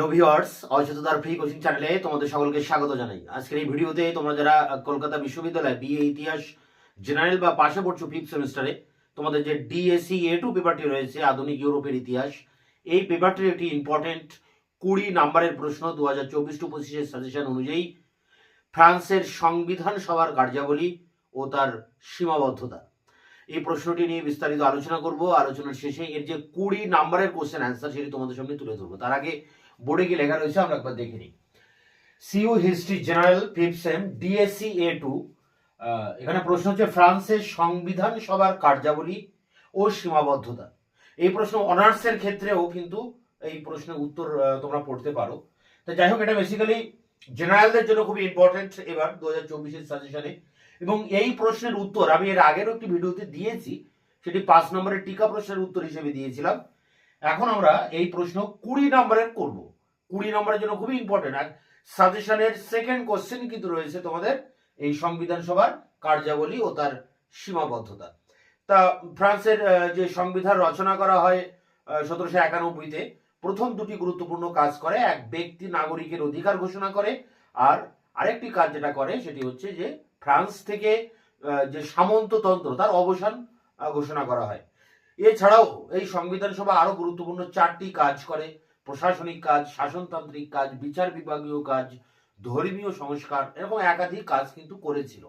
Hello viewers অচেতনার free coaching চ্যানেলে তোমাদের সকলকে স্বাগত জানাই। আজকের এই ভিডিওতে তোমরা যারা কলকাতা বিশ্ববিদ্যালয় বিএ ইতিহাস জেনারেল বা পাশে পড়ছো ফিফথ সেমিস্টারে তোমাদের যে ডিএসসি এ টু পেপারটি রয়েছে, আধুনিক ইউরোপের ইতিহাস, এই পেপারটির একটি ইম্পর্টেন্ট কুড়ি নাম্বারের প্রশ্ন দু হাজার চব্বিশ টু পঁচিশের সাজেশন অনুযায়ী ফ্রান্সের সংবিধান সভার কার্যাবলী ও তার সীমাবদ্ধতা। এই প্রশ্নটি নিয়ে বিস্তারিত আলোচনা করব। আলোচনার শেষে এর যে কুড়ি নাম্বারের কোশ্চেন অ্যান্সার সেটি তোমাদের সামনে তুলে ধরবো। তার আগে বোর্ডে কি লেখা রয়েছে, আমরা একবার দেখে নিই। CU history general fifth sem, DSC A two এখানে প্রশ্ন হচ্ছে, ফ্রান্সের সংবিধান সভার কার্যাবলী ও সীমাবদ্ধতা। এই প্রশ্ন অনার্সের ক্ষেত্রেও কিন্তু এই প্রশ্নের উত্তর তোমরা পড়তে পারো। তো যাই হোক, এটা বেসিক্যালি জেনারেলদের জন্য খুবই ইম্পর্টেন্ট এবার দু হাজার চব্বিশের সাজেশনে এবং এই প্রশ্নের উত্তর, আমি এর আগেরও একটি ভিডিওতে দিয়েছি, সেটি পাঁচ নম্বরের টিকা প্রশ্নের উত্তর হিসেবে দিয়েছিলাম। এখন আমরা এই প্রশ্ন কুড়ি নম্বরের করব। কুড়ি নম্বরের জন্য খুবই ইম্পর্টেন্ট আর সাজেশনের সেকেন্ড কোশ্চেন কিন্তু রয়েছে তোমাদের এই সংবিধান সভার কার্যাবলী ও তার সীমাবদ্ধতা। তা ফ্রান্সের যে সংবিধান রচনা করা হয় সতেরোশো একানব্বইতে, প্রথম দুটি গুরুত্বপূর্ণ কাজ করে। এক ব্যক্তি নাগরিকের অধিকার ঘোষণা করে আর আরেকটি কাজ যেটা করে সেটি হচ্ছে যে ফ্রান্স থেকে যে সামন্ততন্ত্র, তার অবসান ঘোষণা করা হয়। এছাড়াও এই সংবিধান সভা আরও গুরুত্বপূর্ণ চারটি কাজ করে। প্রশাসনিক কাজ, শাসনতান্ত্রিক কাজ, বিচার বিভাগীয় কাজ, ধর্মীয় সংস্কার, এরকম একাধিক কাজ কিন্তু করেছিল।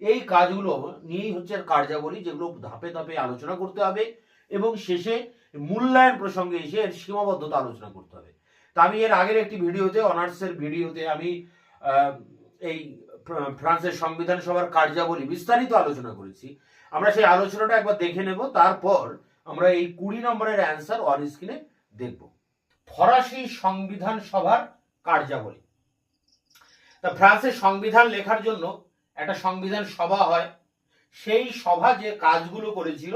এই কাজগুলো নিয়েই হচ্ছে কার্যাবলী যেগুলো ধাপে ধাপে আলোচনা করতে হবে এবং শেষে মূল্যায়ন প্রসঙ্গে এসে এর সীমাবদ্ধতা আলোচনা করতে হবে। তা আমি এর আগের একটি ভিডিওতে, অনার্সের ভিডিওতে আমি এই ফ্রান্সের সংবিধান সভার কার্যাবলী বিস্তারিত আলোচনা করেছি। আমরা সেই আলোচনাটা একবার দেখে নেব, তারপর আমরা এই কুড়ি নম্বরের অ্যান্সার অন স্ক্রিনে দেখব। ফরাসি সংবিধান সভার কার্যাবলী। তা ফ্রান্সের সংবিধান লেখার জন্য একটা সংবিধান সভা হয়। সেই সভা যে কাজগুলো করেছিল,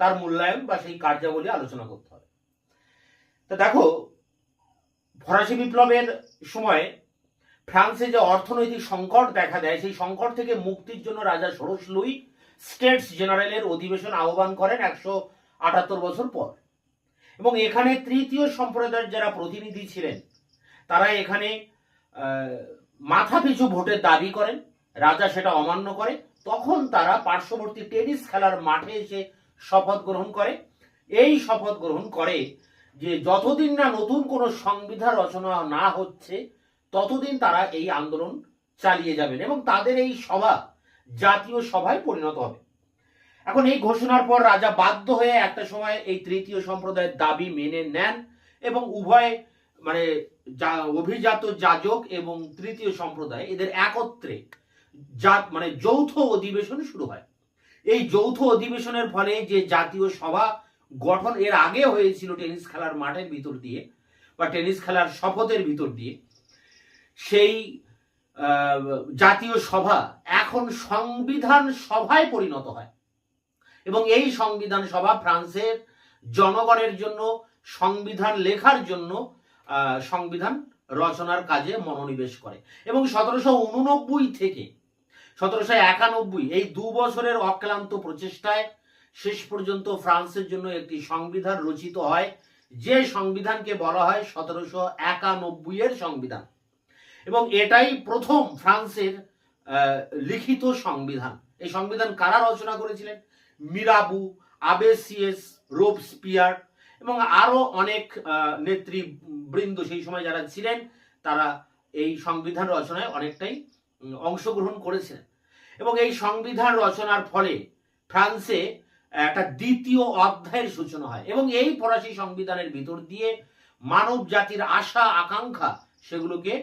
তার মূল্যায়ন বা সেই কার্যাবলী আলোচনা করতে হবে। তা দেখো, ফরাসি বিপ্লবের সময় ফ্রান্সে যে অর্থনৈতিক সংকট দেখা দেয়, সেই সংকট থেকে মুক্তির জন্য রাজা ষোড়শ লুই স্টেটস জেনারেলের অধিবেশন আহ্বান করেন একশো আটাত্তর বছর পর। এবং এখানে তৃতীয় সম্প্রদায়ের যারা প্রতিনিধি ছিলেন তারা এখানে আহ, মাথাপিছু ভোটের দাবি করেন রাজা সেটা অমান্য করে। তখন তারা পার্শ্ববর্তী টেনিস খেলার মাঠে এসে শপথ গ্রহণ করে। এই শপথ গ্রহণ করে যে যতদিন না নতুন কোনো সংবিধান রচনা না হচ্ছে ততদিন তারা এই আন্দোলন চালিয়ে যাবেন এবং তাদের এই সভা জাতীয় সভায় পরিণত হবে। এখন এই ঘোষণার পর রাজা বাধ্য হয়ে একটা সময় এই তৃতীয় সম্প্রদায়ের দাবি মেনে নেন এবং উভয় মানে যা- অভিজাত যাজক এবং তৃতীয় সম্প্রদায় এদের একত্রে জাত মানে যৌথ অধিবেশন শুরু হয়। এই যৌথ অধিবেশনের ফলে যে জাতীয় সভা গঠন এর আগে হয়েছিল টেনিস খেলার মাঠের ভিতর দিয়ে বা টেনিস খেলার শপথের ভিতর দিয়ে, সেই জাতীয় সভা এখন সংবিধান সভায় পরিণত হয়। এবং এই সংবিধান সভা ফ্রান্সের জনগণের জন্য, সংবিধান লেখার জন্য সংবিধান রচনার কাজে মনোনিবেশ করে। এবং সতেরোশো উননব্বই থেকে সতেরোশো একানব্বই, এই দু বছরের অক্লান্ত প্রচেষ্টায় শেষ পর্যন্ত ফ্রান্সের জন্য একটি সংবিধান রচিত হয়, যে সংবিধানকে বলা হয় সতেরোশো একানব্বই এর সংবিধান। এবং এটাই প্রথম ফ্রান্সের লিখিত সংবিধান। এই সংবিধান কারা রচনা করেছিলেন? মিরাবু, আবেসিয়েস রোবস্পিয়ার এবং আরও অনেক নেতৃবৃন্দ সেই সময় যারা ছিলেন, তারা এই সংবিধান রচনায় অনেকটাই অংশগ্রহণ করেছিলেন এবং এই সংবিধান রচনার ফলে ফ্রান্সে একটা দ্বিতীয় অধ্যায়ের সূচনা হয় এবং এই ফরাসি সংবিধানের ভিতর দিয়ে মানব জাতির আশা, আকাঙ্ক্ষা সেগুলোকে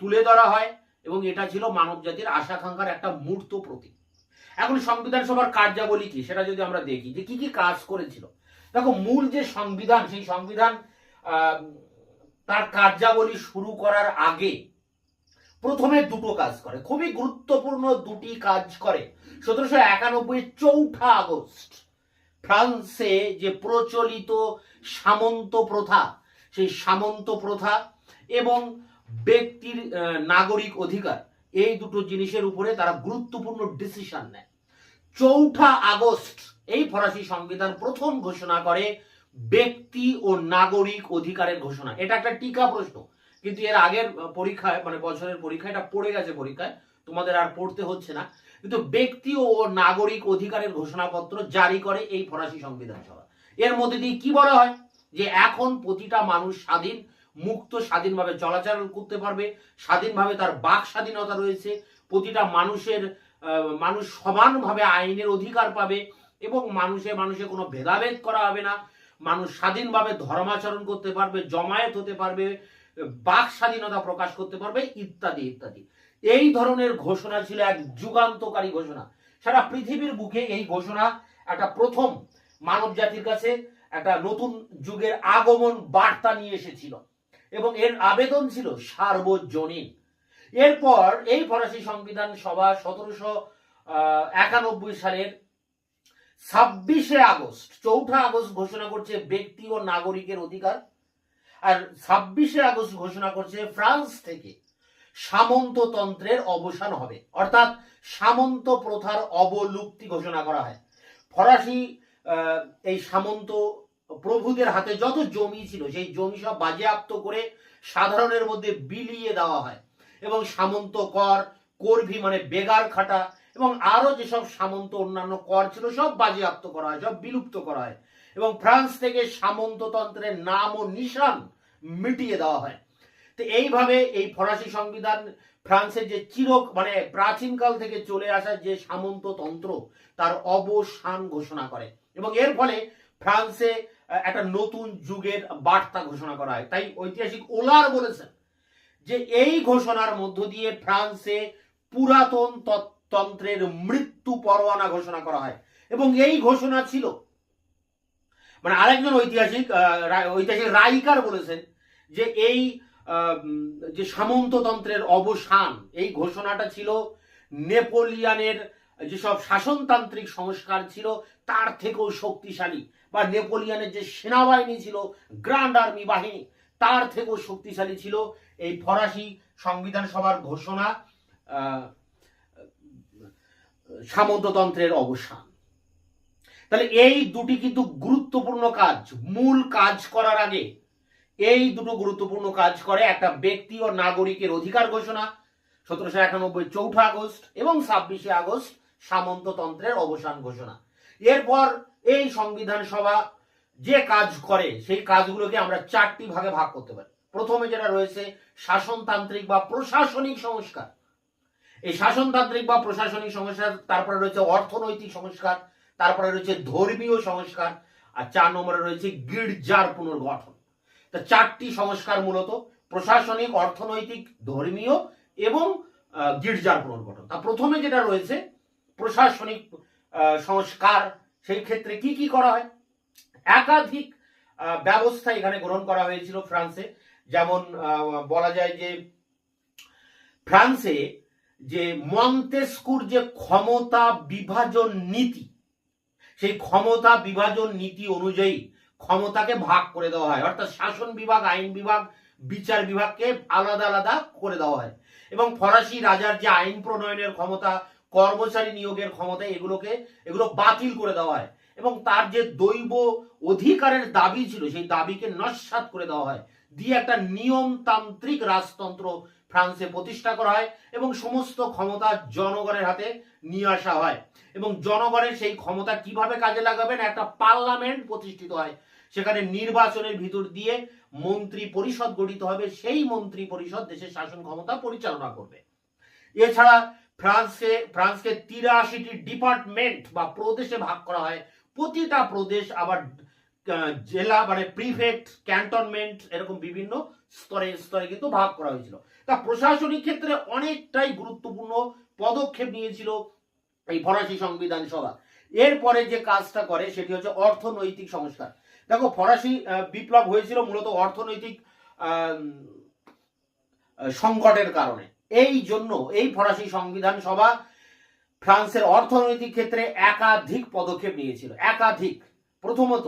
তুলে ধরা হয় এবং এটা ছিল মানব জাতির আশা, আকাঙ্ক্ষার একটা মূর্ত প্রতীক। এখন সংবিধান সভার কার্যাবলী কি? সেটা যদি আমরা দেখি, যে কি কি কাজ করেছিল। দেখো, মূল যে সংবিধান, সেই সংবিধান তার কার্যাবলী শুরু করার আগে প্রথমে দুটো কাজ করে। খুবই গুরুত্বপূর্ণ দুটি কাজ করে। সতেরোশো একানব্বই চৌঠা আগস্ট, ফ্রান্সে যে প্রচলিত সামন্ত প্রথা, সেই সামন্ত প্রথা এবং ব্যক্তির নাগরিক অধিকার এই দুটো জিনিসের উপরে তারা গুরুত্বপূর্ণ ডিসিশন নেয়। চৌঠা আগস্ট, এই ফরাসি সংবিধান প্রথম ঘোষণা করে ব্যক্তি ও নাগরিক অধিকারের ঘোষণা। এটা একটা টিকা প্রশ্ন। কিন্তু এর আগের পরীক্ষায় মানে বছরের পরীক্ষায়, এটা পড়ে গেছে পরীক্ষায়। তোমাদের আর পড়তে হচ্ছে না। কিন্তু ব্যক্তি ও নাগরিক অধিকারের ঘোষণাপত্র জারি করে এই ফরাসি সংবিধান সভা এর মধ্যে দিয়ে কি বলা হয়? যে এখন প্রতিটা মানুষ স্বাধীন মুক্ত, স্বাধীনভাবে চলাচল করতে পারবে, স্বাধীনভাবে তার বাক স্বাধীনতা রয়েছে, প্রতিটা মানুষের মানুষ সমানভাবে আইনের অধিকার পাবে এবং মানুষে মানুষে কোনো ভেদাভেদ করা হবে না। মানুষ স্বাধীনভাবে ধর্মাচরণ করতে পারবে, জমায়েত হতে পারবে, বাক স্বাধীনতা প্রকাশ করতে পারবে, ইত্যাদি ইত্যাদি। এই ধরনের ঘোষণা ছিল এক যুগান্তকারী ঘোষণা। সারা পৃথিবীর বুকে এই ঘোষণা একটা প্রথম মানব জাতির কাছে একটা নতুন যুগের আগমন বার্তা নিয়ে এসেছিল। এবং এর আবেদন ছিল সার্বজনীন। এরপর এই ফরাসি সংবিধান সভা সতেরোশো একানব্বই সালের ছাব্বিশে আগস্ট, চৌঠা আগস্ট ঘোষণা করছে ব্যক্তি ও নাগরিকের অধিকার, আর ছাব্বিশে আগস্ট ঘোষণা করছে ফ্রান্স থেকে সামন্ততন্ত্রের অবসান হবে। অর্থাৎ সামন্ত প্রথার অবলুপ্তি ঘোষণা করা হয়। ফরাসি এই সামন্ত প্রভুদের হাতে যত জমি ছিল, সেই জমি সব বাজেয়াপ্ত করে সাধারণের মধ্যে বিলিয়ে দেওয়া হয়। এবং সামন্ত কর, করভি মানে বেগার খাটা, এবং আরও যেসব সামন্ত অন্যান্য কর ছিল, সব বাজেয়াপ্ত করা হয়, সব বিলুপ্ত করা হয়। এবং ফ্রান্স থেকে সামন্ততন্ত্রের নাম ও নিশান মিটিয়ে দেওয়া হয়। তো এইভাবে এই ফরাসি সংবিধান ফ্রান্সের যে চির মানে প্রাচীনকাল থেকে চলে আসা যে সামন্ততন্ত্র তার অবসান ঘোষণা করে। এবং এর ফলে ফ্রান্সে একটা নতুন যুগের বার্তা ঘোষণা করা হয়। তাই ঐতিহাসিক ওলার বলেছেন যে এই ঘোষণার মধ্য দিয়ে ফ্রান্সে পুরাতন তন্ত্রের মৃত্যু পরোয়ানা ঘোষণা করা হয়। এবং এই ঘোষণা ছিল। মানে আরেকজন ঐতিহাসিক ঐতিহাসিক রাইকার বলেছেন যে এই যে সামন্ততন্ত্রের অবসান, এই ঘোষণাটা ছিল নেপোলিয়ানের যেসব শাসনতান্ত্রিক সংস্কার ছিল, তার থেকেও শক্তিশালী। বা নেপোলিয়ানের যে সেনাবাহিনী ছিল গ্র্যান্ড আর্মি বাহিনী, তার থেকেও শক্তিশালী ছিল এই ফরাসি সংবিধান সভার ঘোষণা সামন্ততন্ত্রের অবসান। তাহলে এই দুটি কিন্তু গুরুত্বপূর্ণ কাজ, মূল কাজ করার আগে এই দুটো গুরুত্বপূর্ণ কাজ করে একটা ব্যক্তি ও নাগরিকের অধিকার ঘোষণা, সতেরোশো একানব্বই চৌঠা আগস্ট এবং ছাব্বিশে আগস্ট সামন্ততন্ত্রের অবসান ঘোষণা। এরপর এই সংবিধান সভা যে কাজ করে, সেই কাজগুলোকে আমরা চারটি ভাগে ভাগ করতে পারি। প্রথমে যেটা রয়েছে, শাসনতান্ত্রিক বা প্রশাসনিক সংস্কার। এই শাসনতান্ত্রিক বা প্রশাসনিক সংস্কার, তারপরে রয়েছে অর্থনৈতিক সংস্কার, তারপরে রয়েছে ধর্মীয় সংস্কার, আর চার নম্বরে রয়েছে গির্জার পুনর্গঠন। তা চারটি সংস্কার মূলত প্রশাসনিক, অর্থনৈতিক, ধর্মীয় এবং গির্জার পুনর্গঠন। তা প্রথমে যেটা রয়েছে, প্রশাসনিক সংস্কার সেই ক্ষেত্রে কি কি করা হয়? একাধিক ব্যবস্থা এখানে গ্রহণ করা হয়েছিল ফ্রান্সে। যেমন বলা যায় যে ফ্রান্সে যে মন্তেস্কুর যে ক্ষমতা বিভাজন নীতি, সেই ক্ষমতা বিভাজন নীতি অনুযায়ী ক্ষমতাকে ভাগ করে দেওয়া হয়। অর্থাৎ শাসন বিভাগ, আইন বিভাগ, বিচার বিভাগকে আলাদা আলাদা করে দেওয়া হয়। এবং ফরাসি রাজার যে আইন প্রণয়নের ক্ষমতা কর্মচারী নিয়োগের ক্ষমতা এগুলোকে, এগুলো বাতিল করে দেওয়া হয়। এবং তার যে দৈব অধিকারের দাবি ছিল, সেই দাবিকে নস্বাত করে দেওয়া হয়। দিয়ে একটা নিয়মতান্ত্রিক রাজতন্ত্র ফ্রান্সে প্রতিষ্ঠা করা হয় এবং সমস্ত ক্ষমতা জনগণের হাতে নিয়ে আসা হয়। এবং জনগণের সেই ক্ষমতা কীভাবে কাজে লাগাবেন? একটা পার্লামেন্ট প্রতিষ্ঠিত হয়। সেখানে নির্বাচনের ভিতর দিয়ে মন্ত্রী পরিষদ গঠিত হবে। সেই মন্ত্রী পরিষদ দেশের শাসন ক্ষমতা পরিচালনা করবে। এছাড়া ফ্রান্সে, ফ্রান্সকে তিরাশিটি ডিপার্টমেন্ট বা প্রদেশে ভাগ করা হয়। প্রতিটা প্রদেশ আবার জেলা মানে প্রিফেক্ট, ক্যান্টনমেন্ট, এরকম বিভিন্ন স্তরে স্তরে কিন্তু ভাগ করা হয়েছিল। তা প্রশাসনিক ক্ষেত্রে অনেকটাই গুরুত্বপূর্ণ পদক্ষেপ নিয়েছিল এই ফরাসি সংবিধান সভা। এরপরে যে কাজটা করে সেটি হচ্ছে অর্থনৈতিক সংস্কার। দেখো, ফরাসি বিপ্লব হয়েছিল মূলত অর্থনৈতিক সংকটের কারণে। এই জন্য এই ফরাসি সংবিধান সভা ফ্রান্সের অর্থনৈতিক ক্ষেত্রে একাধিক পদক্ষেপ নিয়েছিল। একাধিক। প্রথমত,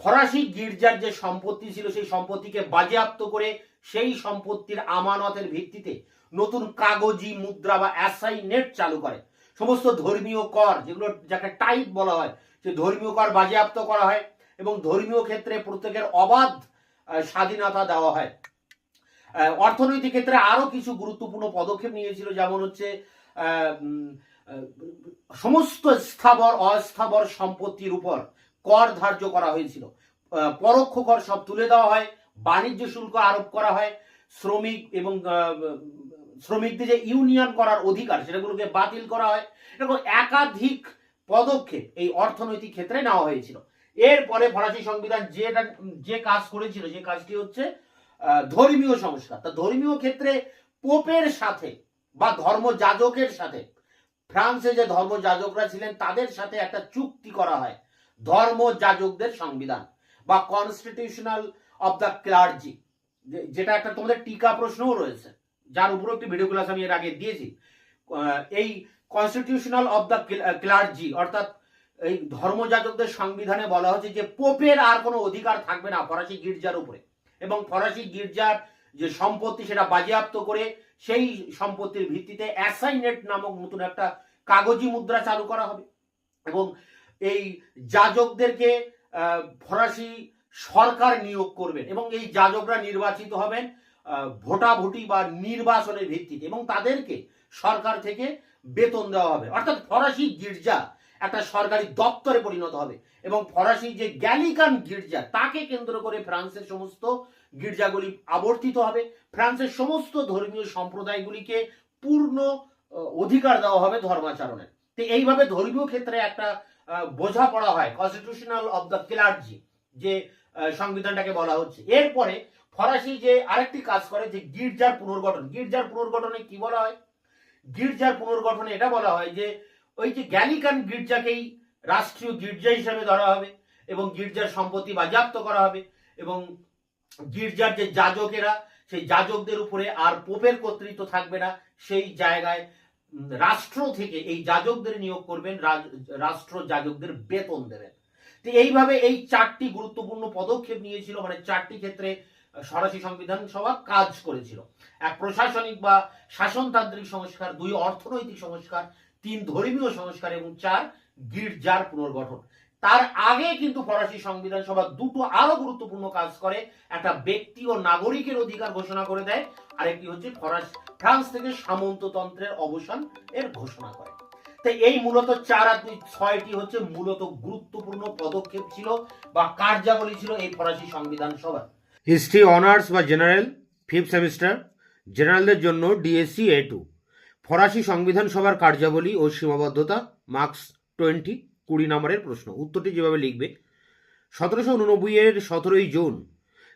ফরাসি গির্জার যে সম্পত্তি ছিল, সেই সম্পত্তিকে বাজেয়াপ্ত করে সেই সম্পত্তির আমানতের ভিত্তিতে নতুন কাগজি, মুদ্রা বা অ্যাসাই নেট চালু করে। সমস্ত ধর্মীয় কর, যেগুলো যাকে টাইপ বলা হয়, সে ধর্মীয় কর বাজেয়াপ্ত করা হয় এবং ধর্মীয় ক্ষেত্রে প্রত্যেকের অবাধ স্বাধীনতা দেওয়া হয়। অর্থনৈতিক ক্ষেত্রে আরও কিছু গুরুত্বপূর্ণ পদক্ষেপ নিয়েছিল, যেমন হচ্ছে সমস্ত স্থাবর, অস্থাবর সম্পত্তির উপর কর ধার্য করা হয়েছিল। পরোক্ষ কর সব তুলে দেওয়া হয়, বাণিজ্য শুল্ক আরোপ করা হয়, শ্রমিক এবং শ্রমিকদের যে ইউনিয়ন করার অধিকার সেটাগুলোকে বাতিল করা হয় এরকম একাধিক পদক্ষেপ এই অর্থনৈতিক ক্ষেত্রে নেওয়া হয়েছিল। এরপরে ফরাসি সংবিধান যেটা, যে কাজ করেছিল, যে কাজটি হচ্ছে ধর্মীয় সংস্কার। তা ধর্মীয় ক্ষেত্রে পোপের সাথে বা ধর্মযাজকের সাথে, ফ্রান্সে যে ধর্মযাজকরা ছিলেন, তাদের সাথে একটা চুক্তি করা হয় ধর্মযাজকদের সংবিধান বা কনস্টিটিউশনাল অফ দ্য ক্লার্জি যেটা একটা তোমাদের টিকা প্রশ্নও রয়েছে। যার উপর একটি ভিডিও ক্লাস আমি এর আগে দিয়েছি। এই কনস্টিটিউশনাল অফ দ্য ক্লার্জি অর্থাৎ এই ধর্মযাজকদের সংবিধানে বলা হচ্ছে যে, পোপের আর কোনো অধিকার থাকবে না ফরাসি গির্জার উপরে। এবং ফরাসি গির্জার যে সম্পত্তি সেটা বাজেয়াপ্ত করে সেই সম্পত্তির ভিত্তিতে অ্যাসাইনেট নামক নতুন একটা কাগজি মুদ্রা চালু করা হবে। এবং এই যাজকদেরকে ফরাসি সরকার নিয়োগ করবেন এবং এই যাজকরা নির্বাচিত হবেন ভোটাভুটি বা নির্বাচনের ভিত্তিতে এবং তাদেরকে সরকার থেকে বেতন দেওয়া হবে। অর্থাৎ ফরাসি গির্জা একটা সরকারি দপ্তরে পরিণত হবে। এবং ফরাসি যে গ্যালিকান গির্জা তাকে কেন্দ্র করে ফ্রান্সের সমস্ত গির্জাগুলি আবর্তিত হবে। ফ্রান্সের সমস্ত ধর্মীয় সম্প্রদায়গুলিকে পূর্ণ অধিকার দেওয়া হবে ধর্মাচরণের। তো এইভাবে ধর্মীয় ক্ষেত্রে একটা আহ, বোঝাপড়া হয় কনস্টিটিউশনাল অফ দ্য ক্লার্জি যে সংবিধানটাকে বলা হচ্ছে। এরপরে ফরাসি যে আরেকটি কাজ করে যে গির্জার পুনর্গঠন। গির্জার পুনর্গঠনে কি বলা হয়? গির্জার পুনর্গঠনে এটা বলা হয় যে ওই যে গ্যালিকান গির্জাকেই রাষ্ট্রীয় গির্জা হিসেবে ধরা হবে এবং গির্জার সম্পত্তি বাজেয়াপ্ত করা হবে এবং গির্জার যে যাজকেরা, সেই যাজকদের উপরে আর পোপের কর্তৃত্ব থাকবে না। সেই জায়গায় রাষ্ট্র থেকে এই যাজকদের নিয়োগ করবেন রাষ্ট্র যাজকদের বেতন দেবেন। তো এইভাবে এই চারটি গুরুত্বপূর্ণ পদক্ষেপ নিয়েছিল মানে চারটি ক্ষেত্রে ফরাসি সংবিধান সভা কাজ করেছিল। এক প্রশাসনিক বা শাসনতান্ত্রিক সংস্কার, দুই অর্থনৈতিক সংস্কার তিন ধর্মীয় সংস্কার এবং চার গির্জার পুনর্গঠন। তার আগে কিন্তু ফরাসি সংবিধান সভা দুটো আরও গুরুত্বপূর্ণ কাজ করে। একটা ব্যক্তি ও নাগরিকের অধিকার ঘোষণা করে দেয়, আরেকটি হচ্ছে ফরাস, ফ্রান্স থেকে সামন্ততন্ত্রের অবসান এর ঘোষণা করে। তাই এই মূলত চার আর দুই ছয়টি হচ্ছে মূলত গুরুত্বপূর্ণ পদক্ষেপ ছিল বা কার্যাবলী ছিল এই ফরাসি সংবিধান সভা হিস্ট্রি অনার্স বা জেনারেল ফিফথ সেমিস্টার জেনারেলদের জন্য ডিএসসি এ টু ফরাসি সংবিধান সভার কার্যাবলী ও সীমাবদ্ধতা, মার্কস টোয়েন্টি, কুড়ি নম্বরের প্রশ্ন। উত্তরটি যেভাবে লিখবে, সতেরোশো উননব্বই এর সতেরোই জুন,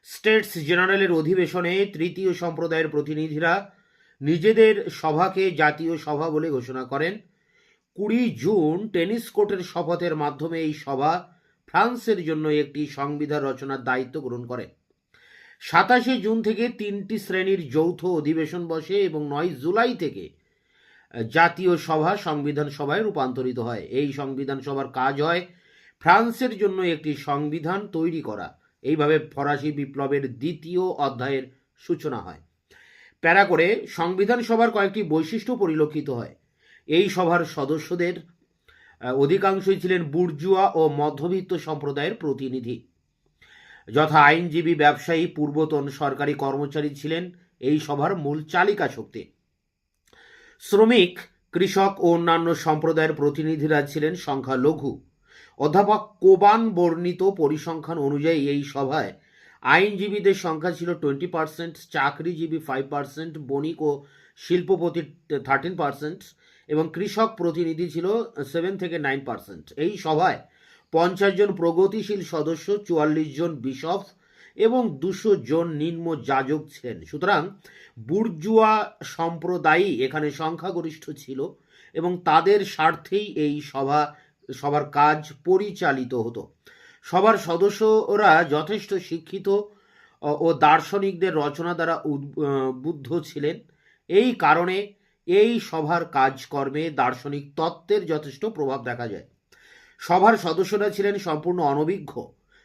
স্টেটস জেনারেলের অধিবেশনে তৃতীয় সম্প্রদায়ের প্রতিনিধিরা নিজেদের সভাকে জাতীয় সভা বলে ঘোষণা করেন। কুড়ি জুন টেনিস কোর্টের শপথের মাধ্যমে এই সভা ফ্রান্সের জন্য একটি সংবিধান রচনার দায়িত্ব গ্রহণ করে। সাতাশে জুন থেকে তিনটি শ্রেণির যৌথ অধিবেশন বসে এবং নয় জুলাই থেকে জাতীয় সভা সংবিধান সভায় রূপান্তরিত হয়। এই সংবিধান সভার কাজ হয় ফ্রান্সের জন্য একটি সংবিধান তৈরি করা। এইভাবে ফরাসি বিপ্লবের দ্বিতীয় অধ্যায়ের সূচনা হয়। প্যারা করে সংবিধান সভার কয়েকটি বৈশিষ্ট্য পরিলক্ষিত হয়। এই সভার সদস্যদের অধিকাংশই ছিলেন বুর্জুয়া ও মধ্যবিত্ত সম্প্রদায়ের প্রতিনিধি। যথা আইনজীবী, ব্যবসায়ী, পূর্বতন সরকারি কর্মচারী ছিলেন। এই সভার মূল চালিকা শক্তি শ্রমিক, কৃষক ও অন্যান্য সম্প্রদায়ের প্রতিনিধিরা ছিলেন সংখ্যালঘু। অধ্যাপক কোবান বর্ণিত পরিসংখ্যান অনুযায়ী এই সভায় আইনজীবীদের সংখ্যা ছিল টোয়েন্টি পার্সেন্ট, চাকরিজীবী ফাইভ পার্সেন্ট, বণিক ও শিল্পপতি থার্টিন পার্সেন্ট এবং কৃষক প্রতিনিধি ছিল সেভেন থেকে নাইন পার্সেন্ট। এই সভায় পঞ্চাশ জন প্রগতিশীল সদস্য, চুয়াল্লিশ জন বিশপ এবং দুশো জন নিম্ন যাজক ছিলেন। সুতরাং বুর্জুয়া সম্প্রদায়ই এখানে সংখ্যাগরিষ্ঠ ছিল এবং তাদের স্বার্থেই এই সভা সবার কাজ পরিচালিত হতো। সবার সদস্যরা যথেষ্ট শিক্ষিত ও- দার্শনিকদের রচনা দ্বারা উদ্বুদ্ধ ছিলেন। এই কারণে এই সভার কাজকর্মে দার্শনিক তত্ত্বের যথেষ্ট প্রভাব দেখা যায়। সভার সদস্যরা ছিলেন সম্পূর্ণ অনভিজ্ঞ।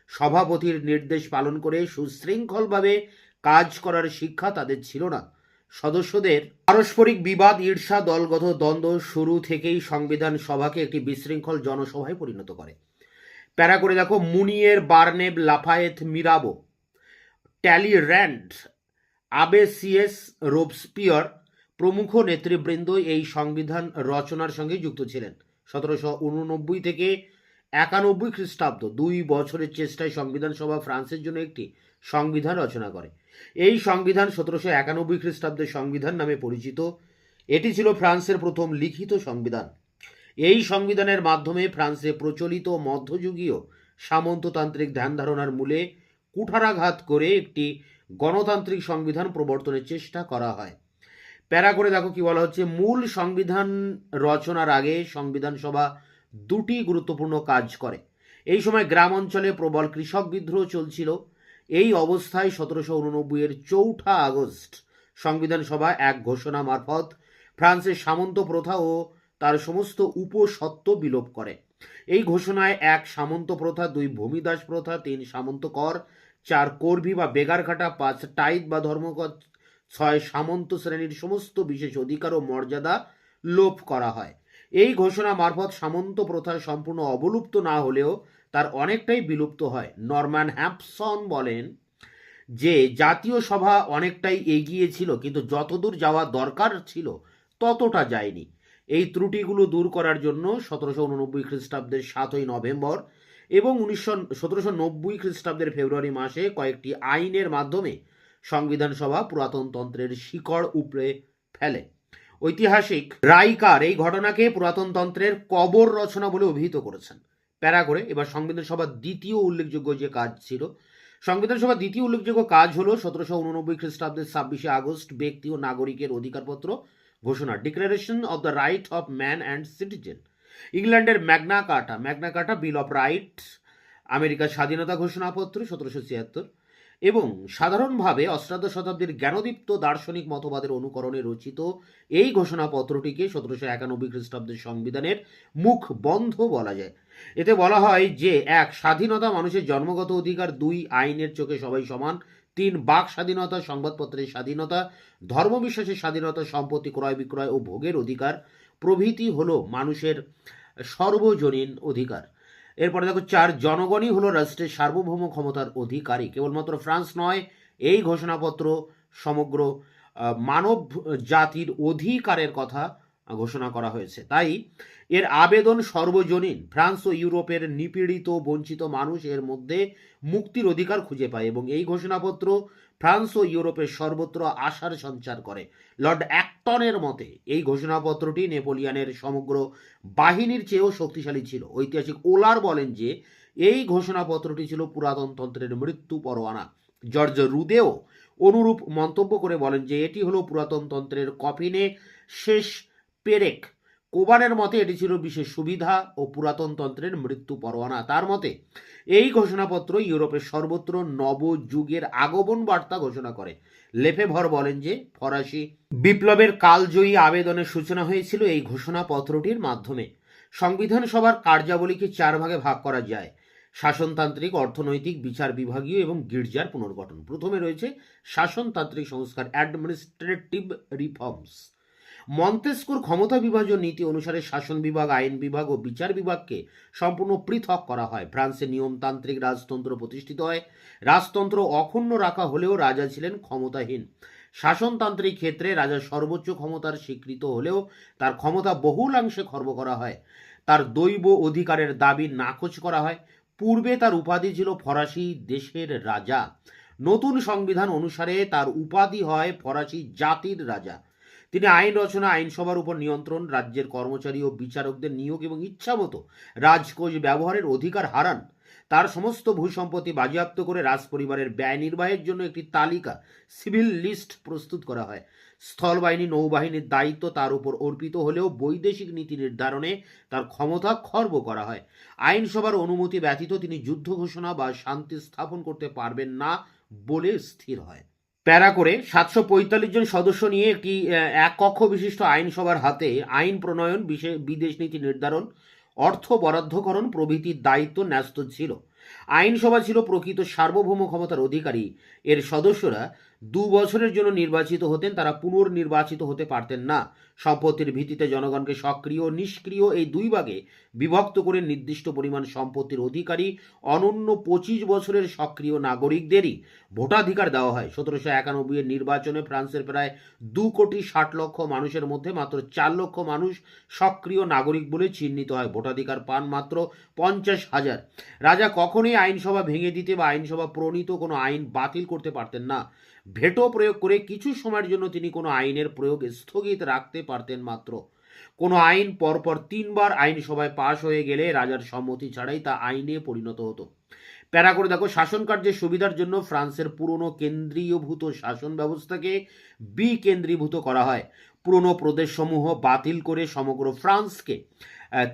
সভাপতির নির্দেশ পালন করে সুশৃঙ্খলভাবে কাজ করার শিক্ষা তাদের ছিল না। সদস্যদের পারস্পরিক বিবাদ, ঈর্ষা, দলগত দ্বন্দ্ব শুরু থেকেই সংবিধান সভাকে একটি বিশৃঙ্খল জনসভায় পরিণত করে। প্যারা করে দেখো, Mounier, Barnave, Lafayette, Mirabeau Talleyrand Abbé Sieyes Robespierre প্রমুখ নেতৃবৃন্দ এই সংবিধান রচনার সঙ্গে যুক্ত ছিলেন। সতেরোশো উননব্বই থেকে একানব্বই খ্রিস্টাব্দ, দুই বছরের চেষ্টায় সংবিধান সভা ফ্রান্সের জন্য একটি সংবিধান রচনা করে। এই সংবিধান সতেরোশো একানব্বই খ্রিস্টাব্দের সংবিধান নামে পরিচিত। এটি ছিল ফ্রান্সের প্রথম লিখিত সংবিধান। এই সংবিধানের মাধ্যমে ফ্রান্সে প্রচলিত মধ্যযুগীয় সামন্ততান্ত্রিক ধ্যান ধারণার মূলে কুঠারাঘাত করে একটি গণতান্ত্রিক সংবিধান প্রবর্তনের চেষ্টা করা হয়। প্যারা করে দেখো কি বলা হচ্ছে, মূল সংবিধান রচনার আগে সংবিধান সভা দুটি গুরুত্বপূর্ণ কাজ করে। এই সময় গ্রাম অঞ্চলে প্রবল কৃষক বিদ্রোহ চলছিল। এই অবস্থায় সতেরোশো উননব্বই এর চৌঠা আগস্ট সংবিধান সভা এক ঘোষণা মারফত ফ্রান্সের সামন্ত প্রথা ও তার সমস্ত উপসত্ত্ব বিলোপ করে। এই ঘোষণায় এক সামন্ত প্রথা, দুই ভূমিদাস প্রথা, তিন সামন্ত কর, চার কর্ভি বা বেগার কাটা পাঁচ টাইদ বা ধর্মকর ছয় সামন্ত শ্রেণির সমস্ত বিশেষ অধিকার ও মর্যাদা লোপ করা হয়। এই ঘোষণা মারফত সামন্ত প্রথা সম্পূর্ণ অবলুপ্ত না হলেও তার অনেকটাই বিলুপ্ত হয়। নরম্যান হ্যাপসন বলেন যে, জাতীয় সভা অনেকটাই এগিয়ে ছিল, কিন্তু যতদূর যাওয়া দরকার ছিল, ততটা যায়নি। এই ত্রুটিগুলো দূর করার জন্য সতেরোশো উননব্বই খ্রিস্টাব্দের সাতই নভেম্বর এবং উনিশশো, সতেরোশো নব্বই খ্রিস্টাব্দের ফেব্রুয়ারি মাসে কয়েকটি আইনের মাধ্যমে সংবিধান সভা পুরাতনতন্ত্রের শিকড় উপড়ে ফেলে। ঐতিহাসিক রাইকার এই ঘটনাকে পুরাতনতন্ত্রের কবর রচনা বলে অভিহিত করেছেন। প্যারা করে। এবার সংবিধান সভার দ্বিতীয় উল্লেখযোগ্য যে কাজ ছিল, সংবিধান সভার দ্বিতীয় উল্লেখযোগ্য কাজ হলো সতেরোশো উননব্বই খ্রিস্টাব্দের ছাব্বিশে আগস্ট ব্যক্তি ও নাগরিকের অধিকারপত্র ঘোষণা declaration of the right of man and citizen ইংল্যান্ডের Magna Carta Magna Carta bill of right আমেরিকার স্বাধীনতা ঘোষণাপত্র সতেরোশো ছিয়াত্তর এবং সাধারণভাবে অষ্টাদশ শতাব্দীর জ্ঞানদীপ্ত দার্শনিক মতবাদের অনুকরণে রচিত এই ঘোষণাপত্রটিকে সতেরোশো একানব্বই খ্রিস্টাব্দের সংবিধানের মুখ বন্ধ বলা যায়। এতে বলা হয় যে, এক, স্বাধীনতা মানুষের জন্মগত অধিকার, দুই, আইনের চোখে সবাই সমান, তিন, বাক স্বাধীনতা, সংবাদপত্রের স্বাধীনতা, ধর্মবিশ্বাসের স্বাধীনতা, সম্পত্তি ক্রয় বিক্রয় ও ভোগের অধিকার, প্রভৃতি হলো মানুষের সর্বজনীন অধিকার। এরপরে দেখো চার, জনগণই হলো রাষ্ট্রের সার্বভৌম ক্ষমতার অধিকারী। কেবলমাত্র ফ্রান্স নয়, এই ঘোষণাপত্র সমগ্র মানব জাতির অধিকারের কথা ঘোষণা করা হয়েছে। তাই এর আবেদন সর্বজনীন। ফ্রান্স ও ইউরোপের নিপীড়িত, বঞ্চিত মানুষ এর মধ্যে মুক্তির অধিকার খুঁজে পায় এবং এই ঘোষণাপত্র ফ্রান্স ও ইউরোপের সর্বত্র আশার সঞ্চার করে। লর্ড অ্যাক্টনের মতে, এই ঘোষণাপত্রটি নেপোলিয়ানের সমগ্র বাহিনীর চেয়েও শক্তিশালী ছিল। ঐতিহাসিক ওলার বলেন যে, এই ঘোষণাপত্রটি ছিল পুরাতনতন্ত্রের মৃত্যু পরোয়ানা। জর্জ রুদেও অনুরূপ মন্তব্য করে বলেন যে, এটি হলো পুরাতনতন্ত্রের কফিনে শেষ পেরেক। কোবানের মতে এটি ছিল বিশেষ সুবিধা ও পুরাতনতন্ত্রের মৃত্যু পরোয়ানা। তার মতে, এই ঘোষণাপত্র ইউরোপের সর্বত্র নবযুগের আগমন বার্তা ঘোষণা করে। লেফেভর বলেন যে, ফরাসি বিপ্লবের কালজয়ী আবেদনের সূচনা হয়েছিল এই ঘোষণাপত্রটির মাধ্যমে। সংবিধান সভার কার্যাবলীকে চার ভাগে ভাগ করা যায়। শাসনতান্ত্রিক, অর্থনৈতিক, বিচার বিভাগীয় এবং গির্জার পুনর্গঠন। প্রথমে রয়েছে শাসনতান্ত্রিক সংস্কার অ্যাডমিনিস্ট্রেটিভ রিফর্মস। মন্তেস্কুর ক্ষমতা বিভাজন নীতি অনুসারে শাসন বিভাগ, আইন বিভাগ ও বিচার বিভাগকে সম্পূর্ণ পৃথক করা হয়। ফ্রান্সে নিয়মতান্ত্রিক রাজতন্ত্র প্রতিষ্ঠিত হয়। রাজতন্ত্র অক্ষুণ্ণ রাখা হলেও রাজা ছিলেন ক্ষমতাহীন। শাসনতান্ত্রিক ক্ষেত্রে রাজার সর্বোচ্চ ক্ষমতার স্বীকৃত হলেও তার ক্ষমতা বহুলাংশে খর্ব করা হয়। তার দৈব অধিকারের দাবি নাকচ করা হয়। পূর্বে তার উপাধি ছিল ফরাসি দেশের রাজা। নতুন সংবিধান অনুসারে তার উপাধি হয় ফরাসি জাতির রাজা। তিনি আইন রচনা আইনসভার উপর নিয়ন্ত্রণ, রাজ্যের কর্মচারী ও বিচারকদের নিয়োগ এবং ইচ্ছামতো রাজকোষ ব্যবহারের অধিকার হারান। তার সমস্ত ভূসম্পত্তি বাজেয়াপ্ত করে রাজ পরিবারের ব্যয় নির্বাহের জন্য একটি তালিকা, সিভিল লিস্ট প্রস্তুত করা হয়। স্থলবাহিনী নৌবাহিনীর দায়িত্ব তার উপর অর্পিত হলেও বৈদেশিক নীতি নির্ধারণে তার ক্ষমতা খর্ব করা হয়। আইনসভার অনুমতি ব্যতীত তিনি যুদ্ধ ঘোষণা বা শান্তি স্থাপন করতে পারবেন না বলে স্থির হয়। প্যারা করে সাতশো পঁয়তাল্লিশ জন সদস্য নিয়ে একটি এক কক্ষ বিশিষ্ট আইনসভার হাতে আইন প্রণয়ন বিদেশ নীতি নির্ধারণ, অর্থ বরাদ্দকরণ প্রভৃতির দায়িত্ব ন্যস্ত ছিল। আইনসভা ছিল প্রকৃত সার্বভৌম ক্ষমতার অধিকারী। এর সদস্যরা দু বছরের জন্য নির্বাচিত হতেন, তারা পুনর্নির্বাচিত হতে পারতেন না। সম্পত্তির ভিত্তিতে জনগণকে সক্রিয় নিষ্ক্রিয় এই দুই ভাগে বিভক্ত করে নির্দিষ্ট পরিমাণ সম্পত্তির অধিকারী অনন্য পঁচিশ বছরের সক্রিয় নাগরিকদেরই ভোটাধিকার দেওয়া হয়। সতেরোশো একানব্বই এর নির্বাচনে ফ্রান্সের প্রায় দু কোটি ষাট লক্ষ মানুষের মধ্যে মাত্র চার লক্ষ মানুষ সক্রিয় নাগরিক বলে চিহ্নিত হয়। ভোটাধিকার পান মাত্র পঞ্চাশ হাজার। রাজা কখনোই আইনসভা ভেঙে দিতে বা আইনসভা প্রণীত কোনো আইন বাতিল করতে পারতেন না। ভেটো প্রয়োগ করে কিছু সময়ের জন্য তিনি কোনো আইনের প্রয়োগ স্থগিত রাখতে পারতেন মাত্র। কোনো আইন পরপর তিনবার আইনসভায় পাশ হয়ে গেলে রাজার সম্মতি ছাড়াই তা আইনে পরিণত হতো। প্যারা করে দেখো, শাসন কার্যের সুবিধার জন্য ফ্রান্সের পুরনো কেন্দ্রীয়ভূত শাসন ব্যবস্থাকে বিকেন্দ্রীভূত করা হয়। পুরনো প্রদেশসমূহ বাতিল করে সমগ্র ফ্রান্সকে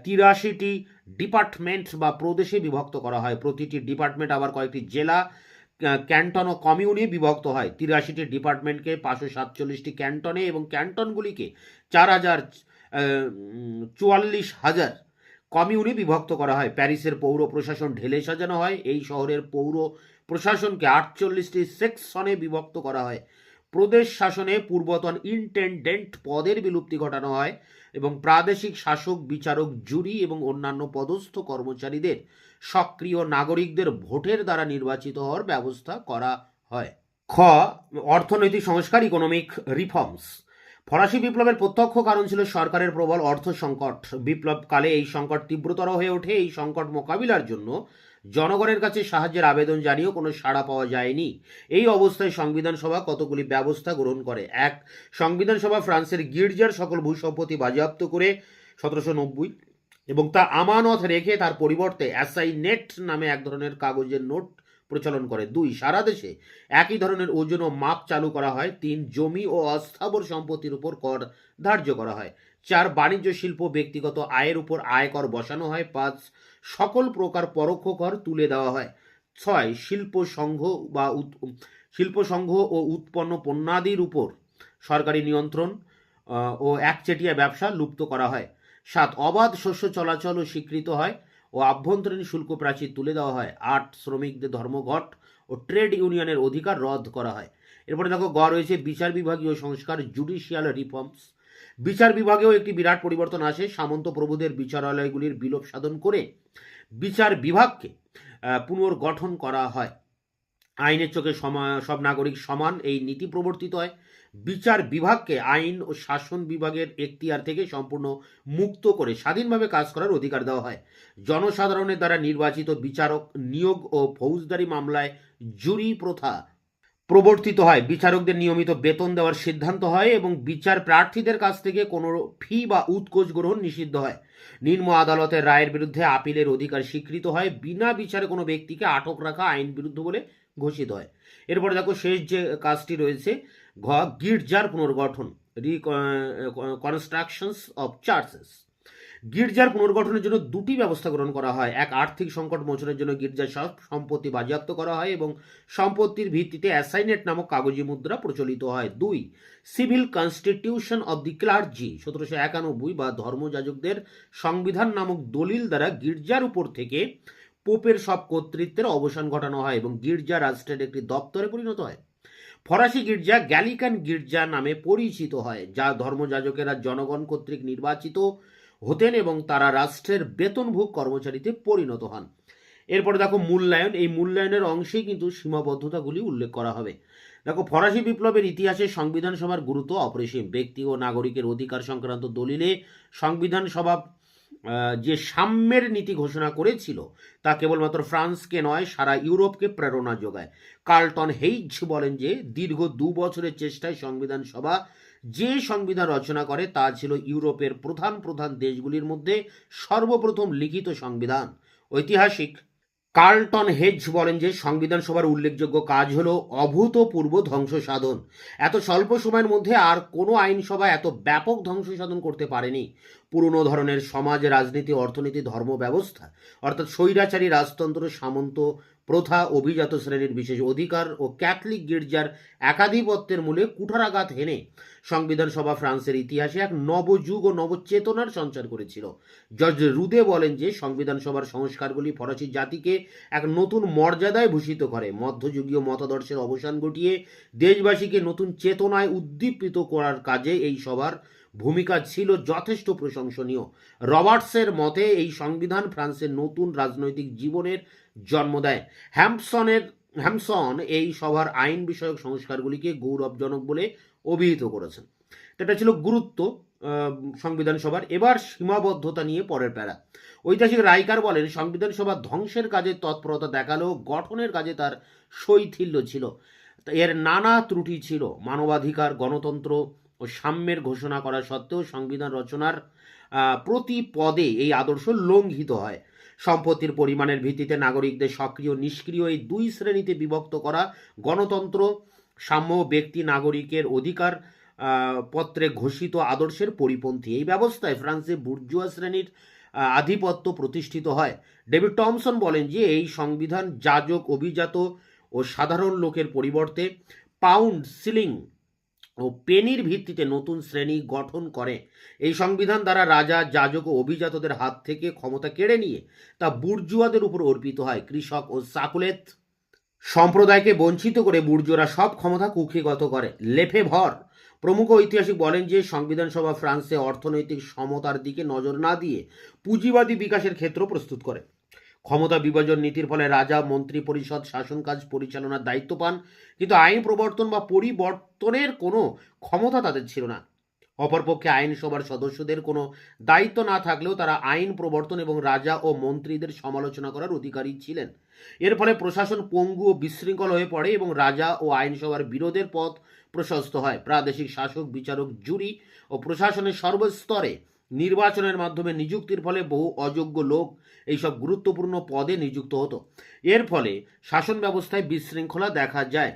তিরাশিটি ডিপার্টমেন্ট বা প্রদেশে বিভক্ত করা হয়। প্রতিটি ডিপার্টমেন্ট আবার কয়েকটি জেলা ক্যান্টন ও কমিউনে বিভক্ত হয়। তিরাশিটি ডিপার্টমেন্টকে পাঁচশো সাতচল্লিশটি ক্যান্টনে এবং ক্যান্টনগুলিকে চার হাজার চুয়াল্লিশ হাজার কমিউনে বিভক্ত করা হয়। প্যারিসের পৌর প্রশাসন ঢেলে সাজানো হয়। এই শহরের পৌর প্রশাসনকে আটচল্লিশটি সেকশনে বিভক্ত করা হয়। প্রদেশ শাসনে পূর্বতন ইন্টেন্ডেন্ট পদের বিলুপ্তি ঘটানো হয় এবং প্রাদেশিক শাসক, বিচারক, জুরি এবং অন্যান্য পদস্থ কর্মচারীদের সক্রিয় নাগরিকদের ভোটের দ্বারা নির্বাচিত হওয়ার ব্যবস্থা করা হয়। খ, অর্থনৈতিক সংস্কার ইকোনমিক রিফর্মস ফরাসি বিপ্লবের প্রত্যক্ষ কারণ ছিল সরকারের প্রবল অর্থ সংকট। বিপ্লবকালে এই সংকট তীব্রতর হয়ে ওঠে। এই সংকট মোকাবিলার জন্য জনগণের কাছে সাহায্যের আবেদন জানিয়েও কোনো সাড়া পাওয়া যায়নি। এই অবস্থায় সংবিধান সভা কতগুলি ব্যবস্থা গ্রহণ করে? এক, সংবিধান সভা ফ্রান্সের গির্জার সকল ভূসম্পত্তি বাজেয়াপ্ত করে সতেরোশো নব্বই এবং তা আমানত রেখে তার পরিবর্তে অ্যাসাই নেট নামে এক ধরনের কাগজের নোট প্রচলন করে। দুই, সারা দেশে একই ধরনের ওজন ও মাপ চালু করা হয়। তিন, জমি ও অস্থাবর সম্পত্তির উপর কর ধার্য করা হয়। চার বাণিজ্য শিল্প ব্যক্তিগত আয়ের উপর আয়কর বসানো হয়, পাঁচ, সকল প্রকার পরোক্ষ কর তুলে দেওয়া হয়, ছয়, শিল্প সংঘ বা শিল্প সংঘ ও উৎপন্ন পণ্যাদির উপর সরকারি নিয়ন্ত্রণ ও একচেটিয়া ব্যবসা লুপ্ত করা হয়, সাত, অবাধ শস্য চলাচল ও স্বীকৃত হয় ও আভ্যন্তরীণ শুল্ক প্রাচীর তুলে দেওয়া হয়, আট, শ্রমিকদের ধর্মঘট ও ট্রেড ইউনিয়নের অধিকার রদ করা হয়। এরপরে দেখো, গ রয়েছে বিচার বিভাগীয় সংস্কার, জুডিশিয়াল রিফর্মস বিচার বিভাগেও একটি বিরাট পরিবর্তন আসে। সামন্ত প্রভুদের বিচারালয়গুলির বিলোপ সাধন করে বিচার বিভাগকে পুনর্গঠন করা হয়। আইনের চোখে সব নাগরিক সমান, এই নীতি প্রবর্তিত হয়। বিচার বিভাগকে আইন ও শাসন বিভাগের এখতিয়ার থেকে সম্পূর্ণ মুক্ত করে স্বাধীনভাবে কাজ করার অধিকার দেওয়া হয়। জনসাধারণের দ্বারা নির্বাচিত বিচারক নিয়োগ ও ফৌজদারি মামলায় জুরি প্রথা প্রবর্তিত হয়। বিচারকদের নিয়মিত বেতন দেওয়ার সিদ্ধান্ত হয় এবং বিচার প্রার্থীদের কাছ থেকে কোনো ফি বা উৎকোচ গ্রহণ নিষিদ্ধ হয়। নিম্ন আদালতের রায়ের বিরুদ্ধে আপিলের অধিকার স্বীকৃত হয়। বিনা বিচারে কোনো ব্যক্তিকে আটক রাখা আইন বিরুদ্ধ বলে ঘোষিত হয়। এরপরে দেখো, শেষ যে কাজটি রয়েছে, ঘ, গির্জার পুনর্গঠন রিকনস্ট্রাকশনস অফ চার্চেস গির্জার পুনর্গঠনের জন্য দুটি ব্যবস্থা গ্রহণ করা হয়। এক, আর্থিক সংকট মোচনের জন্য গির্জার সব সম্পত্তি বাজেয়াপ্ত করা হয় এবং সম্পত্তির ভিত্তিতে অ্যাসাইনেট নামক কাগজি মুদ্রা প্রচলিত হয়। দুই civil constitution of the clergy সতেরোশো একানব্বই বা ধর্মযাজকদের সংবিধান নামক দলিল দ্বারা গির্জার উপর থেকে পোপের সব কর্তৃত্বের অবসান ঘটানো হয় এবং গির্জা রাষ্ট্রের একটি দপ্তরে পরিণত হয়। ফরাসি গির্জা গ্যালিকান গির্জা নামে পরিচিত হয়, যা ধর্মযাজকেরা জনগণ কর্তৃক নির্বাচিত হতেন এবং তারা রাষ্ট্রের বেতনভোগ কর্মচারীতে পরিণত হন। এরপরে দেখো মূল্যায়ন। এই মূল্যায়নের অংশেই কিন্তু সীমাবদ্ধতাগুলি উল্লেখ করা হবে। দেখো ফরাসি বিপ্লবের ইতিহাসে সংবিধান সভার গুরুত্ব অপরিসীম। ব্যক্তি ও নাগরিকের অধিকার সংক্রান্ত দলিলে সংবিধান সভা যে সাম্যের নীতি ঘোষণা করেছিল, তা কেবলমাত্র ফ্রান্সকে নয়, সারা ইউরোপকে প্রেরণা যোগায়। কার্লটন হেইজ বলেন যে, দীর্ঘ দু বছরের চেষ্টায় সংবিধান সভা যে সংবিধান রচনা করে, তা ছিল ইউরোপের প্রধান প্রধান দেশগুলির মধ্যে সর্বপ্রথম লিখিত সংবিধান। ঐতিহাসিক কার্লটন হেজ বলেন যে, সংবিধান সভার উল্লেখযোগ্য কাজ হলো অভূতপূর্ব ধ্বংস সাধন। এত স্বল্প সময়ের মধ্যে আর কোনো আইনসভা এত ব্যাপক ধ্বংস সাধন করতে পারেনি। পুরনো ধরনের সমাজ, রাজনীতি, অর্থনীতি ধর্ম ব্যবস্থা অর্থাৎ স্বৈরাচারী রাজতন্ত্র, সামন্ত প্রথা অভিজাত শ্রেণির বিশেষ অধিকার ও ক্যাথলিক গির্জার একাধিপত্যের মূলে কুঠারাঘাত হেনে সংবিধান সভা ফ্রান্সের ইতিহাসে এক নবযুগ ও নবচেতনার সঞ্চার করেছিল। জর্জ রুদে বলেন যে, সংবিধান সভার সংস্কারগুলি ফরাসি জাতিকে এক নতুন মর্যাদায় ভূষিত করে। মধ্যযুগীয় মতাদর্শের অবসান ঘটিয়ে দেশবাসীকে নতুন চেতনায় উদ্দীপিত করার কাজে এই সভার ভূমিকা ছিল যথেষ্ট প্রশংসনীয়। রবার্টসের মতে, এই সংবিধান ফ্রান্সের নতুন রাজনৈতিক জীবনের জন্ম দেয়। হ্যাম্পসনের হ্যামসন এই সভার আইন বিষয়ক সংস্কারগুলিকে গৌরবজনক বলে অভিহিত করেছেন। এটা ছিল গুরুত্ব সংবিধান সভার। এবার সীমাবদ্ধতা নিয়ে পরের প্যারা। ঐতিহাসিক রাইকার বলেন, সংবিধান সভা ধ্বংসের কাজে তৎপরতা দেখালেও গঠনের কাজে তার শৈথিল্য ছিল। এর নানা ত্রুটি ছিল। মানবাধিকার, গণতন্ত্র ও সাম্যের ঘোষণা করা সত্ত্বেও সংবিধান রচনার প্রতি পদে এই আদর্শ লঙ্ঘিত হয়। সম্পত্তির পরিমাণের ভিত্তিতে নাগরিকদের সক্রিয়, নিষ্ক্রিয় এই দুই শ্রেণীতে বিভক্ত করা গণতন্ত্র সাম্য ব্যক্তি নাগরিকের অধিকার পত্রে ঘোষিত আদর্শের পরিপন্থী। এই ব্যবস্থায় ফ্রান্সে বুর্জুয়া শ্রেণির আধিপত্য প্রতিষ্ঠিত হয়। ডেভিড টমসন বলেন যে এই সংবিধান যাজক, অভিজাত ও সাধারণ লোকের পরিবর্তে পাউন্ড সিলিং ও পেনির ভিত্তিতে নতুন শ্রেণি গঠন করে। এই সংবিধান দ্বারা রাজা, যাজক ও অভিজাতদের হাত থেকে ক্ষমতা কেড়ে নিয়ে তা বুর্জুয়াদের উপর অর্পিত হয়। কৃষক ও সাকুলেত সম্প্রদায়কে বঞ্চিত করে বুর্জুরা সব ক্ষমতা কুক্ষিগত করে। লেফে ভর। প্রমুখ ঐতিহাসিক বলেন যে, সংবিধান সভা ফ্রান্সে অর্থনৈতিক সমতার দিকে নজর না দিয়ে পুঁজিবাদী বিকাশের ক্ষেত্র প্রস্তুত করে। ক্ষমতা বিভাজন নীতির ফলে রাজা, মন্ত্রী পরিষদ, শাসন কাজ পরিচালনার দায়িত্ব পান, কিন্তু আইন প্রবর্তন বা পরিবর্তনের কোনো ক্ষমতা তাদের ছিল না। অপরপক্ষে আইনসভার সদস্যদের কোনো দায়িত্ব না থাকলেও তারা আইন প্রবর্তন এবং রাজা ও মন্ত্রীদের সমালোচনা করার অধিকারী ছিলেন। এর ফলে প্রশাসন পঙ্গু ও বিশৃঙ্খল হয়ে পড়ে এবং রাজা ও আইনসভার বিরোধের পথ প্রশস্ত হয়। প্রাদেশিক শাসক, বিচারক, জুরি ও প্রশাসনের সর্বস্তরে নির্বাচনের মাধ্যমে নিযুক্তির ফলে বহু অযোগ্য লোক এইসব গুরুত্বপূর্ণ পদে নিযুক্ত হতো। এর ফলে শাসন ব্যবস্থায় বিশৃঙ্খলা দেখা যায়।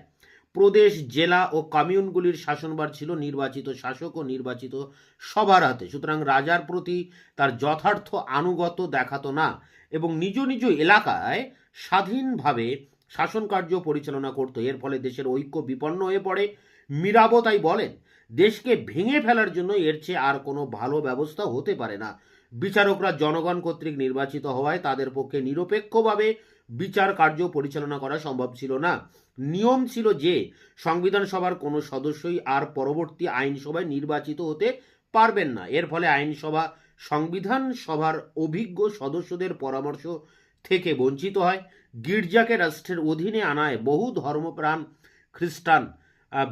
প্রদেশ, জেলা ও কমিউনগুলির শাসনভার ছিল নির্বাচিত শাসক ও নির্বাচিত সবার হাতে। সুতরাং রাজার প্রতি তার যথার্থ আনুগত্য দেখাতো না এবং নিজ নিজ এলাকায় স্বাধীনভাবে শাসন কার্য পরিচালনা করত। এর ফলে দেশের ঐক্য বিপন্ন হয়ে পড়ে। মীরাবো তাই বলেন, দেশকে ভেঙে ফেলার জন্য এর চেয়ে আর কোনো ভালো ব্যবস্থা হতে পারে না। বিচারকরা জনগণ কর্তৃক নির্বাচিত হওয়ায় তাদের পক্ষে নিরপেক্ষভাবে বিচার কার্য পরিচালনা করা সম্ভব ছিল না। নিয়ম ছিল যে, সংবিধান সভার কোনো সদস্যই আর পরবর্তী আইনসভায় নির্বাচিত হতে পারবেন না। এর ফলে আইনসভা সংবিধান সভার অভিজ্ঞ সদস্যদের পরামর্শ থেকে বঞ্চিত হয়। গির্জাকে রাষ্ট্রের অধীনে আনায় বহু ধর্মপ্রাণ খ্রিস্টান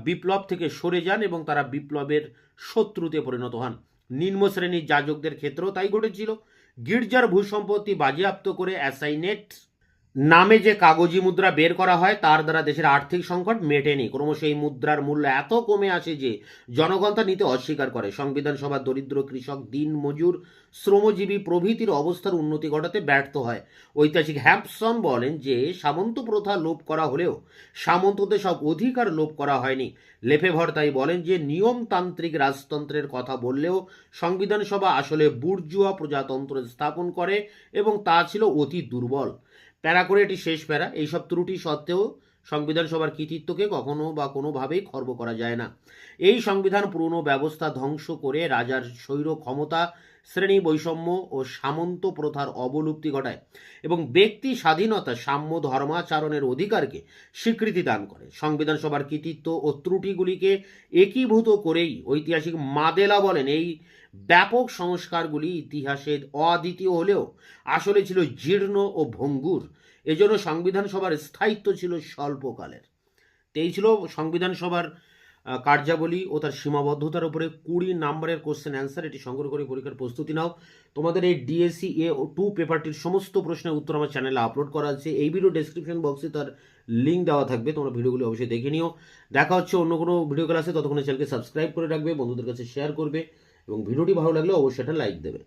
বিপ্লব থেকে সরে যান এবং তারা বিপ্লবের শত্রুতে পরিণত হন। নিম্ন শ্রেণির যাজকদের ক্ষেত্রেও তাই ঘটেছিল। গির্জার ভূসম্পত্তি বাজেয়াপ্ত করে অ্যাসাইনেট নামে যে কাগজি মুদ্রা বের করা হয়, তার দ্বারা দেশের আর্থিক সংকট মেটেনি। ক্রমশ এই মুদ্রার মূল্য এত কমে আসে যে জনগণ তা নিতে অস্বীকার করে। সংবিধান সভা দরিদ্র কৃষক, দিন মজুর, শ্রমজীবী প্রভৃতির অবস্থার উন্নতি ঘটাতে ব্যর্থ হয়। ঐতিহাসিক হ্যাপসন বলেন যে, সামন্ত প্রথা লোপ করা হলেও সামন্তদের সব অধিকার লোপ করা হয়নি। লেফেভর তাই বলেন যে, নিয়মতান্ত্রিক রাজতন্ত্রের কথা বললেও সংবিধান সভা আসলে বুর্জুয়া প্রজাতন্ত্র স্থাপন করে এবং তা ছিল অতি দুর্বল। প্যারা করে এটি শেষ প্যারা। এইসব ত্রুটি সত্ত্বেও সংবিধান সভার কৃতিত্বকে কখনো বা কোনোভাবেই খর্ব করা যায় না। এই সংবিধান পুরনো ব্যবস্থা ধ্বংস করে রাজার স্বৈর ক্ষমতা, শ্রেণি বৈষম্য ও সামন্ত প্রথার অবলুপ্তি ঘটায় এবং ব্যক্তি স্বাধীনতা, সাম্য ধর্মাচরণের অধিকারকে স্বীকৃতি দান করে। সংবিধান সভার কৃতিত্ব ও ত্রুটিগুলিকে একীভূত করেই ঐতিহাসিক মাদেলা বলেন। এই ব্যাপক সংস্কারগুলি ইতিহাসে অদ্বিতীয় হলেও আসলে ছিল জীর্ণ ও ভঙ্গুর। এজন্য সংবিধান সভার স্থায়িত্ব ছিল স্বল্পকালের। তো এই ছিল সংবিধান সভার কার্যাবলী ও তার সীমাবদ্ধতার উপরে কুড়ি নাম্বারের কোশ্চেন অ্যান্সার এটি সংগ্রহ করে পরীক্ষার প্রস্তুতি নাও। তোমাদের এই ডিএসসি এ ও টু পেপারটির সমস্ত প্রশ্নের উত্তর আমার চ্যানেলে আপলোড করা আছে। এই ভিডিও ডেসক্রিপশন বক্সে তার লিঙ্ক দেওয়া থাকবে, তোমরা ভিডিওগুলো অবশ্যই দেখে নিও। দেখা হচ্ছে অন্য কোনো ভিডিও ক্লাসে ততক্ষণে চ্যানেলকে সাবস্ক্রাইব করে রাখবে, বন্ধুদের কাছে শেয়ার করবে এবং ভিডিওটি ভালো লাগলে অবশ্যই একটা লাইক দেবে।